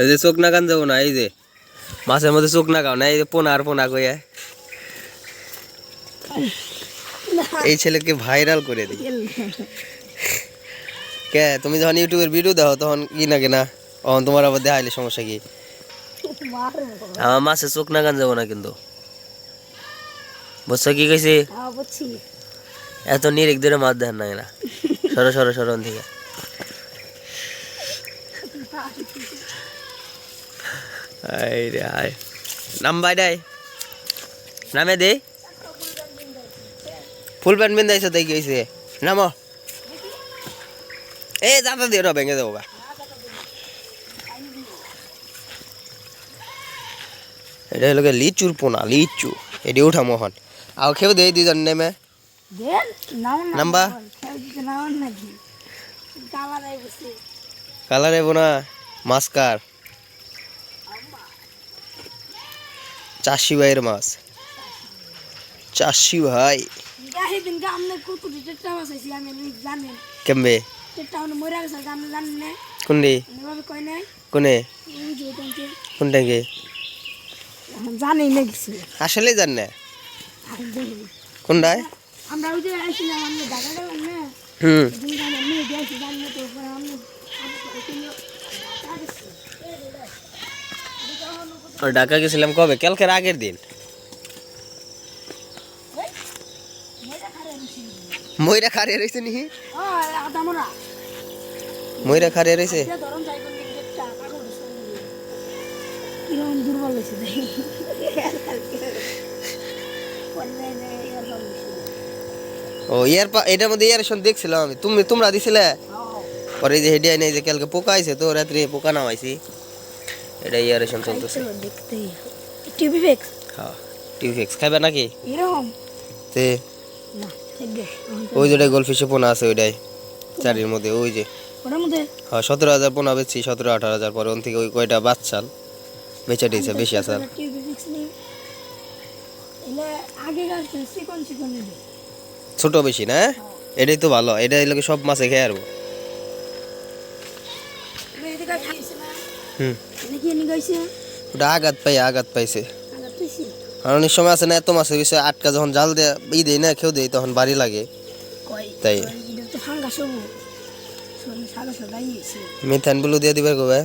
এই যে চোখ না কান যাব না এই যে মাছের মধ্যে চোখ না খাও না এই যে পোনা আর পোনা কইয়া। এই ছেলেকে ভাইরাল করে দিই। কে তুমি যখন ইউটিউবের ভিডিও দেখো তখন কি না কেনা? তখন তোমার আবার দেখাইলে সমস্যা কি? আমার মাছের চোখ না কান যাব না কিন্তু। বুঝছ কি কইছি? এত নিরিক ধরে মাছ দেন না। এরা সরো সরো সরন থেকে আই রে আয়। নাম বাইডাই নামে দে। ফুল প্যান্ট বিন্দাইছে তাই কি হয়েছে নামো। এ দাদা দিয়ে ওটা ভেঙে দেবো এটা হলো লিচুর পোনা লিচু। এটি উঠা মোহন। আর খেয়ে দে দুজন নেমে। না নাম্বা? কালারে বোনা মাস্কার চাষি ভাইয়ের মাছ। চাষি ভাই। কেমবে কোনটি? কোনে? কোনটাকে জানি না কিছু। আসলে জান না। কোনটায়? আমরা ওই যে আসছিলাম আমরা ঢাকা গেলাম না? হুম। দিয়েছি জানি না তো আমি ও ঢাকা গেছিলাম কবে? কালকের আগের দিন। ময়রা খারিয়ে রয়েছে নি ময়রা খারিয়ে রয়েছে ও ইয়ার পা এটার মধ্যে ইয়ার সঙ্গে দেখছিলাম আমি। তুমি তোমরা দিছিলে? পরে যে হেডিয়াই নেই যে কালকে পোকা আইছে তো রাত্রে পোকা নামাইছি। এটা ইয়ার সঙ্গে চলতেছে। চলো দেখতে টিভি ফিক্স হ্যাঁ টিউফিক্স খাইবে নাকি? এরকম? তে ওই যেটাই গোলফিশে পোনা আছে ওইটাই চারির মধ্যে ওই যে। ওটার মধ্যে? হ্যাঁ সতেরো হাজার পোনা বেচছি সতেরো আঠারো হাজার পরে ওন থেকে ওই কয়টা বাচ্চাল বেচে দিয়েছে বেশি আছে আর। টিভি ফিক্স ছোট বেশি না? এটাই তো ভালো এটা এলাকে সব মাছে খেয়ে আরবো। হুম। ওটা আঘাত পাই আঘাত পাইছে। আর অনেক সময় আছে না এত মাছ হয়ে গেছে আটকা যখন জাল দেয় ই দেয় না খেয়েও দেয় তখন বাড়ি লাগে। তাই। মিথান ব্লু দিয়ে দিবারগুলো না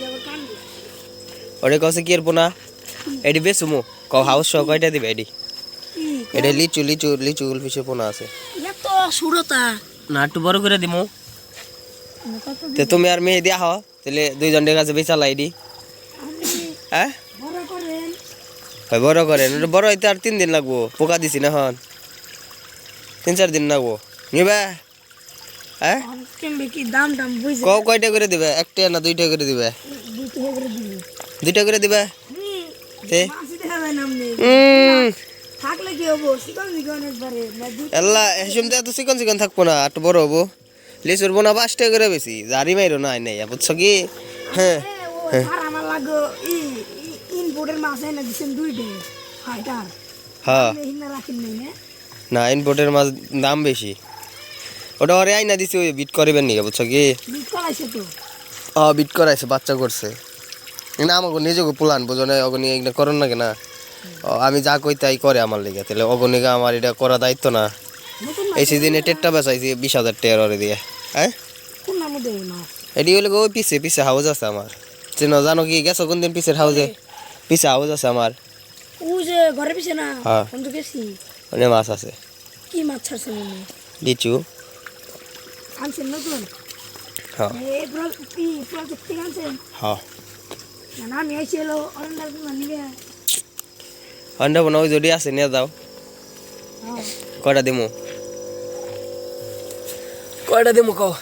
যাবে কান্দি ওরে কছে কি এর পোনা? এডি বেশ মু ক হাউস সহ কয়টা দিবে এডি? এটা লিচু লিচু লিচু গুলফিশে পোনা আছে। সুরতা না একটু বড় করে দিমু। তে তুমি আর মেয়ে দিয়া হও তাহলে দুইজনের কাছে বেচালা এডি হ্যাঁ? বড় করেন? হয় বড় করেন বড় হইতে আর তিন দিন লাগবো পোকা দিছি না হন। তিন চার দিন লাগবো। নিবে? হ্যাঁ? কি কয়টা করে দিবে? একটা না দুইটা করে দিবে? দুইটা করে দিবে। থাকলে কি হব? চিকন চিকন একবারে আল্লাহ এসম তো এত চিকন চিকন থাকব না একটু বড় হব। লিচুর বোনা পাঁচটা করে বেশি। জারি মাইরো না নাই। বুঝছ কি? হ্যাঁ হ্যাঁ। না? না ইনপোর্টের মাছ দাম বেশি। ওটা ওরে আইনা দিছে ওই বিট করবেন নি বুঝছ কি? বিট করাইছে তো। ও বিট করাইছে বাচ্চা করছে। না আমাকে নিজেকে পুলান বুঝো না অগনি এগুলো করন না? কেনা আমি যা কই তাই করে আমার লেগে। তাহলে অগনিকা আমার এটা করা দায়িত্ব না। এই সিজনে টেটটা বেচাইছি বিশ হাজার টাকার দিয়ে হ্যাঁ এটি হলে পিছে পিছে হাউস আছে আমার। চেন জানো কি গেছো কোন দিন পিছের হাউসে পিছে হাউস আছে আমার। ও যে ঘরে পিছে না? হ্যাঁ। গেছি। অনেক মাছ আছে। কি মাছ ছাড়ছে মনে? লিচু। আনছেন নতুন? হ্যাঁ। এই প্রজেক্ট থেকে আনছেন? হ্যাঁ। না আমি আইছিল অরেন্দার তোমার অন্ডা বোনা যদি আছে নিয়ে যাও। হ্যাঁ। দিমু? কয়টা দিমু কও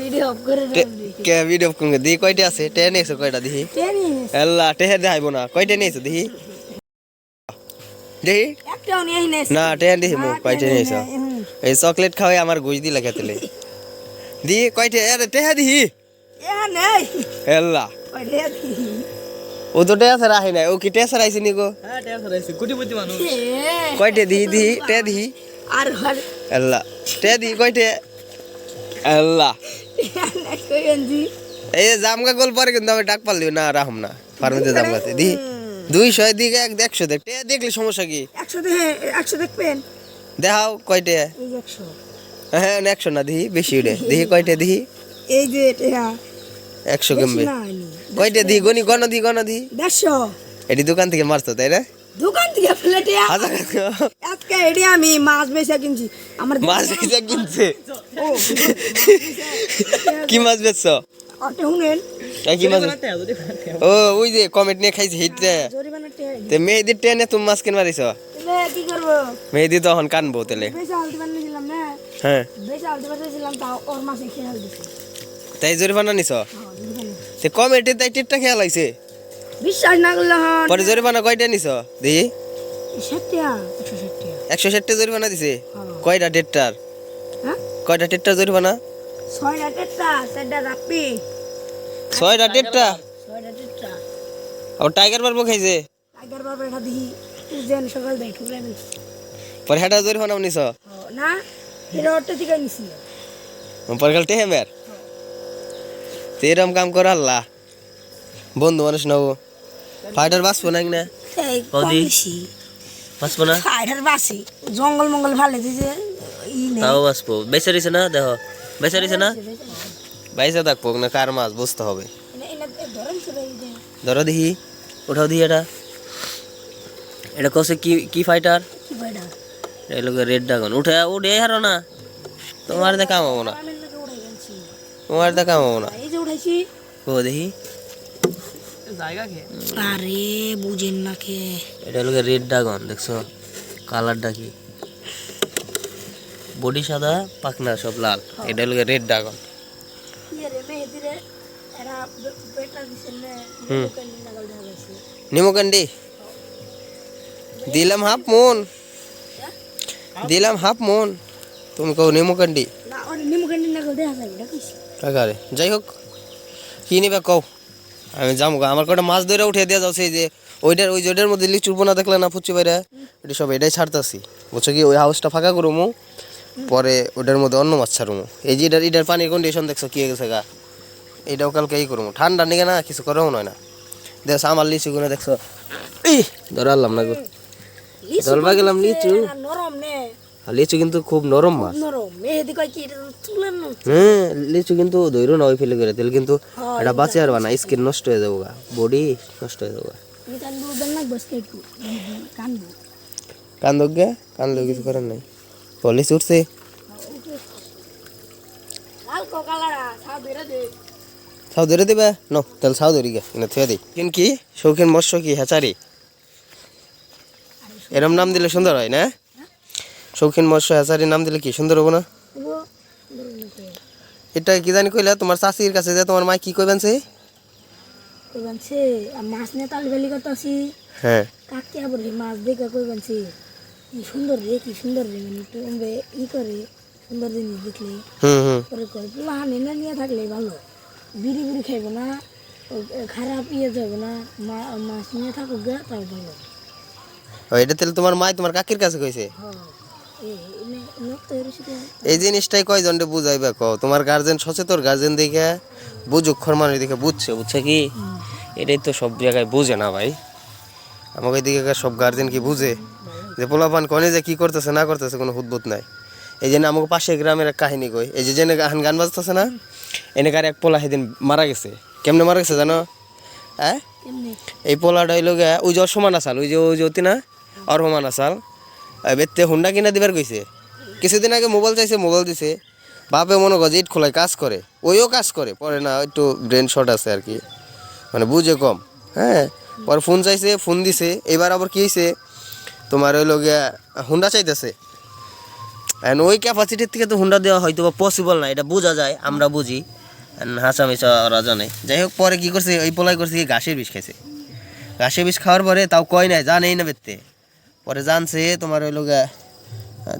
ভিডিও অফ করে টে- কে ভিডিও কোন দি কয়টা আছে? টেন এসে কয়টা দিহি? এল্লা টেহে দেখাইব না। কয়টা নিয়েছো দিহি? দেহি? না টেন দিহি মু কয়টা নিয়েছো? এই চকলেট খাওয়াই আমার গুজ দিলা খেতেলে। দি কয়টা? আরে টেহে দিহি। এল্লা। ও তো টেয়া আহে নাই। ও কি টেয়া আইসি নি গো? হ্যাঁ টেয়া কোটিপতি মানুষ। কয়টে দিহি দিহি টে দিহি আর ঘর। আল্লাহ টে দিহি কয়টে? আল্লাহ। এই জামগা গোল পরে কিন্তু আমি ডাক পারলি না রাহম না। ফার্মেতে জাম গাছে দিহি দুইশো দিকে এক একশো দেখ টে দেখলি সমস্যা কি? একশো দেখে একশো দেখবেন? দেখাও কয়টে? একশো। হ্যাঁ একশো না দিহি বেশি উঠে দিহি কয়টে দিহি এই যে একশো কমবে। কয়টে দিহি গনি গণ দি গণ দি? দেড়শো। এটি দোকান থেকে মারতো তাই না? দোকান থেকে প্লেটে আজকে এটি আমি মাছ বেচা কিনছি। আমার মাছ বেচে কিনছে? কি মাছ বেচছ? কি মাছ যদি টেয়া ও ওই যে কমেন্ট নিয়ে খাইছে হিটে তে মেহেদির ট্রেনে তুমি মাছ কিনে মারিছ কি করব? মেহেদি তখন কানবো না? হ্যাঁ। তাই জরিমানা নিছ? জরিমানা। তে তাই টিটটা খেয়াল আইছে বিশ্বাস না করলে হন পরে জরিমানা কয়টা নিছ? দেখি। একশো ষাটটা জরিমানা দিছে? হ্যাঁ। কয়টা টেট্টার? হ্যাঁ? কয়টা টেট্টার জরিমানা? ছয়টা টেট্টা চারটা রাপ্পি। ছয়টা টেট্টা? ছয়টা টেট্টা। আবার টাইগার বারবো খাইছে? টাইগার বাবা এটা দিহি যেন সকাল দেয় ঠুকরাই দিছি পরে হেটা জরিমানা নিছ? না এটা অটো থেকে নিছি। পরে কাল টেহে মের তো এরম কাম করে আল্লাহ। বন্ধু মানুষ নবো। ফাইটার বাঁচবো না না। বাঁচবো না? ফাইটার বাসি জঙ্গল মঙ্গল ভালে দিছে তাও বাঁচবো। বেচারিছে না? দেখো বেচারিছে না? বাইসে থাকব না। কার মাছ? বুঝতে হবে। ধরো দেখি। উঠাও দিই এটা। এটা কসে কি কি ফাইটার লোক রেড ড্রাগন উঠে উঠে হারো না। তোমার দেখা কামাবো না আমি নাকি উড়াই গেছি তোমার দেখা কামাবো না। এই যে উঠাইছি। ও দেখি। আরে বুঝেন না কে। এটা লোক রেড ড্রাগন দেখছ? কালারটা কি? বডি সাদা পাখনা সব লাল। এটা লোক রেড ড্রাগন না। নিমকান্ডি দিলাম হাফ মন দিলাম হাফ মন তুমি কও নিমকান্ডি না ওর নিমকান্ডি নাগাল দেখা যাবে টাকারে যাই হোক কি নিবে কও? আমি যাব। আমার কটা মাছ ধরে উঠে দেওয়া যাচ্ছে এই যে ওইটার ওই জোটের মধ্যে লিচুর পোনা দেখলে না ফুচি বাইরে? এটা সব এটাই ছাড়তাছি। বলছো কি ওই হাউসটা ফাঁকা করুমু পরে ওটার মধ্যে অন্য মাছ ছাড়ুমু। এই যে এটার এটার পানির কন্ডিশন দেখছ কি হয়ে গেছে গা? এটাও কালকে এই করব ঠান্ডা নিগে না কিছু করেও নয় না। দেখছ আমার লিচু গুলো দেখছ আনলাম না গো। দলবা গেলাম লিচু। নরম নে। আর লিচু কিন্তু খুব নরম মাছ। নরম। মেহেদি কয় কি? তুলেন না। হ্যাঁ লিচু কিন্তু ধৈর্য না ওই ফেলে করে। তেল কিন্তু এটা বাঁচে আর না স্কিন নষ্ট হয়ে যাব গা বডি নষ্ট হয়ে যাব কান্দক গে? কান্দলে কিছু করার নাই। পলিশ উঠছে? ছাউ ধরে দেবে? ন তাহলে ছাউ ধরি গে। না থুয়ে দিই। কিন কি? শৌখিন মৎস্য কি? হ্যাচারি। এরম নাম দিলে সুন্দর হয় না? শৌখিন মৎস্য হ্যাচারি নাম দিলে কি সুন্দর হব না? এটা কি জানি কইলা তোমার চাষির কাছে যে তোমার মা কি কইবেন সে মাছ নিয়ে তাল বেলি করতেছি হ্যাঁ। কাকে আবার মাছ দেখে কই বানছে কি সুন্দর রে কি সুন্দর রে মানে একটু ই করে সুন্দর জিনিস দেখলে। হুম হুম। পরে নিয়ে থাকলে ভালো। বিড়ি বিড়ি খাইব না খারাপ ইয়ে যাবে না মাছ নিয়ে থাকুক গে তাও ভালো। এটা তাহলে তোমার মা তোমার কাকির কাছে কইছে? হ্যাঁ। এই জিনিসটাই কয়জনকে বুঝাইবে কও তোমার গার্জেন সচেতন গার্জেন দেখে বুঝুক মানুষ দেখে বুঝছে বুঝছে কি? এটাই তো সব জায়গায় বুঝে না ভাই। আমাকে এদিকে সব গার্জেন কি বুঝে? যে পোলাপান কনে যে কি করতেছে না করতেছে কোনো হুদবুত নাই। এই জন্য আমাকে পাশে গ্রামের এক কাহিনী কই। এই যে জেনে গান গান বাজতেছে না এনেকার এক পোলা সেদিন মারা গেছে। কেমনে মারা গেছে জানো? হ্যাঁ? এই পোলাটা হইল ওই যে অসমান আসাল ওই যে ওই যে অতি না অরহমান আসাল। বেতে হুন্ডা কিনা দিবার কইছে। কিছুদিন আগে মোবাইল চাইছে, মোবাইল দিছে। বাপে মনে কর যে ইট খোলায় কাজ করে। ওইও কাজ করে, পরে না, একটু ব্রেন শর্ট আছে আর কি। মানে বুঝে কম হ্যাঁ? পরে ফোন চাইছে ফোন দিছে। এবার আবার কি হয়েছে তোমার হইল গিয়া হুন্ডা চাইতেছে। এখন ওই ক্যাপাসিটির থেকে তো হুন্ডা দেওয়া হয়তো বা পসিবল না, এটা বোঝা যায়, আমরা বুঝি। হাসা মিশা ওরা জানে। যাই হোক, পরে কি করছে, ওই পোলাই করছে ঘাসের বিষ খাইছে। ঘাসের বিষ খাওয়ার পরে তাও কয় নাই, জানেই না বেতে পরে জানছে তোমার ওই লোক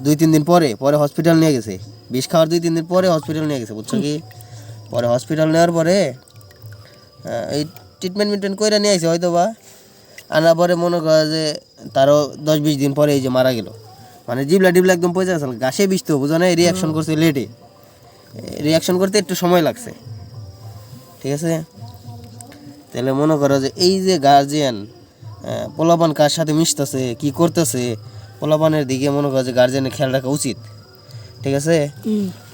দুই, তিন দিন পরে পরে হসপিটাল নিয়ে গেছে। বিষ খাওয়ার দুই, তিন দিন পরে হসপিটাল নিয়ে গেছে, বুঝছ কি? পরে হসপিটাল নেওয়ার পরে এই ট্রিটমেন্ট মিটমেন্ট করে নিয়ে আইছে হয়তো বা আনার পরে মনে করে যে তারও দশ, বিশ দিন পরে এই যে মারা গেল। মানে জিবলা ডিবলা একদম পচে গেছিল গাছে বিষ তো, বুঝো না? রিয়াকশন করছে লেটে রিয়াকশন করতে একটু সময় লাগছে। ঠিক আছে? তাহলে মনে করো যে এই যে গার্জিয়ান পোলাপান কার সাথে মিশতেছে কি করতেছে? পোলাপানের দিকে মনে করো যে গার্জিয়ানের খেয়াল রাখা উচিত। ঠিক আছে?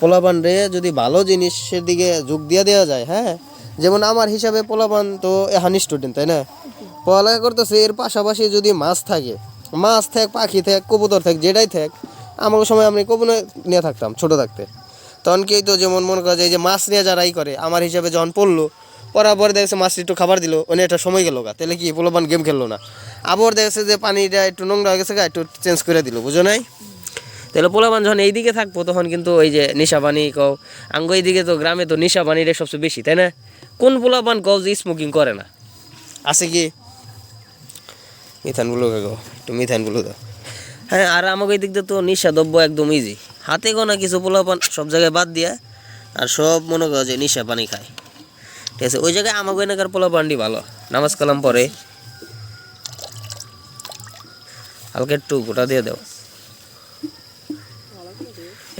পোলাপান রে যদি ভালো জিনিসের দিকে যোগ দিয়ে দেওয়া যায় হ্যাঁ? যেমন আমার হিসাবে পোলাপান তো এহানি স্টুডেন্ট তাই না? পড়ালেখা করতেছে এর পাশাপাশি যদি মাছ থাকে মাছ থাক পাখি থাক কবুতর থাক যেটাই থাক আমার সময় আমি কবুতর নিয়ে থাকতাম ছোট থাকতে। তখন কি তো যেমন মনে করা যায় যে মাছ নিয়ে যারাই করে আমার হিসাবে যখন পড়ল পড়ার পরে দেখছে মাছটি একটু খাবার দিল, অনেক একটা সময় গেল গা। তাহলে কি পোলাপান গেম খেললো না? আবার দেখছে যে পানিটা একটু নোংরা হয়ে গেছে গা, একটু চেঞ্জ করে দিল, বুঝো নাই? তাহলে পোলাপান যখন এইদিকে থাকব, তখন কিন্তু ওই যে নিশা পানি কও, আঙ্গ এইদিকে তো গ্রামে তো নিশা পানিটা সবচেয়ে বেশি, তাই না? কোন পোলাপান কও যে স্মোকিং করে না? আছে কি? মিথান মিথানগুলো গো একটু মিথানগুলো দাও হ্যাঁ আর আমাকে এই দিক দিয়ে তো নিশা দ্রব্য একদম ইজি হাতে গোনা কিছু পোলাপান সব জায়গায় বাদ দিয়া, আর সব মনে করো যে নিশা পানি খায়। ঠিক আছে, ওই জায়গায় আমাকে এনাকার পোলাপানটি ভালো। নামাজ কালাম পরে। হালকা একটু গোটা দিয়ে দাও।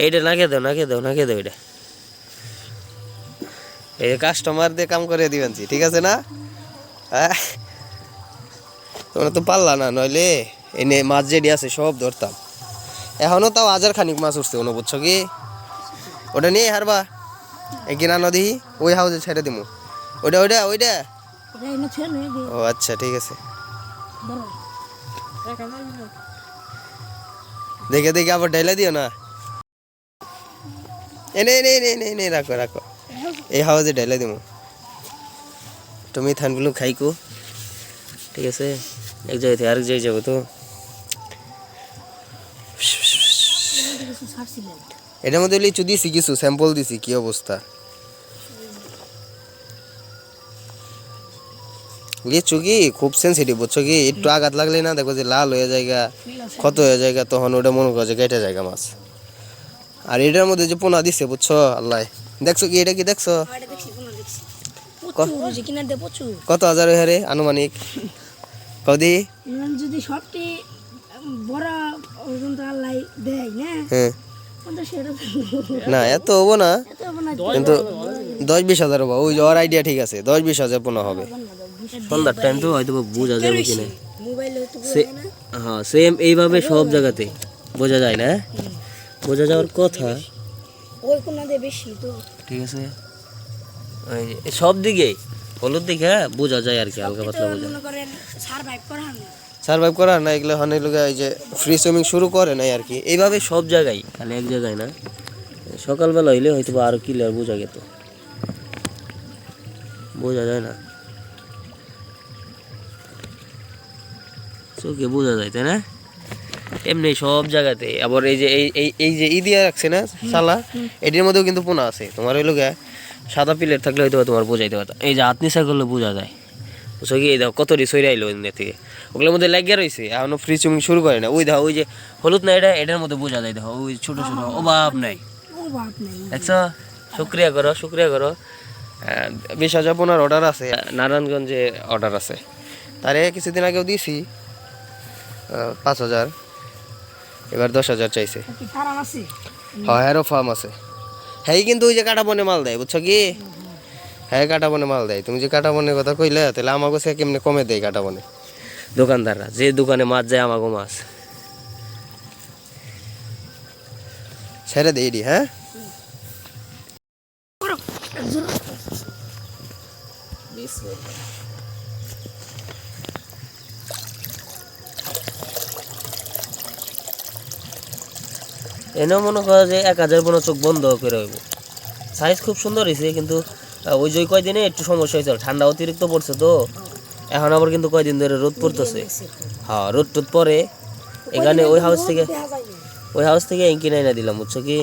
এইটা নাকে দাও নাকে দাও নাকে দাও এটা এই কাস্টমার দিয়ে কাম করে দিবেন ঠিক আছে না? হ্যাঁ তোমরা তো পারলা না, নইলে এনে মাছ যেটি আছে সব ধরতাম। এখনও তাও হাজার খানিক মাছ উঠছে কোনো কি? ওটা নিয়ে হারবা। এই কিনা নদী, ওই হাউসে ছেড়ে দিমু। ওইটা ওইটা ওইটা ও আচ্ছা ঠিক আছে। দেখে দেখে আবার ঢেলে দিও না। এনে এনে এনে এনে এনে রাখো রাখো। এই হাওয়াজে ঢেলে দিব তুমি থানগুলো খাইকো। ঠিক আছে? এক জায়গা থেকে আরেক জায়গায় যাব তো। এটার মধ্যে লিচু দিছি কিছু স্যাম্পল দিছি কি অবস্থা? লিচু কি খুব সেন্সিটিভ বুঝছ কি? একটু আঘাত লাগলে না দেখো যে লাল হয়ে জায়গা ক্ষত হয়ে জায়গা তখন ওটা মনে করো যে কেটে জায়গা মাছ। আর এটার মধ্যে যে পোনা দিছে বুঝছ? আল্লাহ। দেখছ কি? এটা কি দেখছ? কত হাজার হারে আনুমানিক। কদি? যদি সবটি বড় পর্যন্ত আল্লাহ দেয় না? হ্যাঁ। কিন্তু না এত হব না। এত হবে না। কিন্তু দশ বিশ হাজার হব। ওই ওর আইডিয়া ঠিক আছে দশ বিশ হাজার পোনা হবে। সন্ধ্যার টাইম তো হয়তো বোঝা যাবে কিনা হ্যাঁ সেম এইভাবে সব জায়গাতে বোঝা যায় না বোঝা যাওয়ার কথা। ঠিক আছে। সব দিকে হলুদ দিকে হ্যাঁ, বোঝা যায় আর কি হালকা পাতলা বোঝা। সার্ভাইভ করা না এগুলো অনেক লোক এই যে ফ্রি সুইমিং শুরু করে নাই আর কি। এইভাবে সব জায়গায় খালি এক জায়গায় না। সকালবেলা হইলে হয়তো বা আরও ক্লিয়ার বোঝা যেত বোঝা যায় না। চোখে বোঝা যায় তাই না? এমনি সব জায়গাতে। আবার এই যে এই এই যে ই দিয়ে রাখছে না সালা এটির মধ্যেও কিন্তু পোনা আছে। তোমার ওই লোকে সাদা পিলের থাকলে হয়তো তোমার বোঝাইতে পারতো। এই যে হাত নিচা করলে বোঝা যায়। বুঝছ কি? দেখো কত আইলো থেকে। ওগুলোর মধ্যে লাগিয়ে রয়েছে এখনও ফ্রি সুইমিং শুরু করে না। ওই দেখো ওই যে হলুদ না এটা? এটার মধ্যে বোঝা যায় দেখো ওই ছোট ছোট অভাব নাই। দেখছ? শুক্রিয়া করো শুক্রিয়া করো। বিশ হাজার পনেরো অর্ডার আছে নারায়ণগঞ্জে অর্ডার আছে। তারে কিছুদিন আগেও দিয়েছি পাঁচ হাজার। এবার দশ হাজার চাইছে। হ্যাঁ হ্যারো ফার্ম আছে। হ্যাঁ কিন্তু ওই যে কাটা বনে মাল দেয় বুঝছ কি? হ্যাঁ কাটা বনে মাল দেয়। তুমি যে কাটা বনের কথা কইলে তাহলে আমাকে সে কেমনে কমে দেয় কাটা বনে? দোকানদাররা যে দোকানে মাছ যায় আমাকে মাছ। ছেড়ে দেই হ্যাঁ? এনেও মনে করো যে এক হাজার পনেরো চোখ বন্ধ করে হইব। সাইজ খুব সুন্দর হয়েছে কিন্তু ওই যে কয়দিনে একটু সমস্যা হয়েছিল ঠান্ডা অতিরিক্ত পড়ছে তো। এখন আবার কিন্তু কয়দিন ধরে রোদ পড়তেছে। হ্যাঁ রোদ টোদ পরে। এখানে ওই হাউস থেকে ওই হাউস থেকে এঙ্কি নাই না দিলাম বুঝছ কি?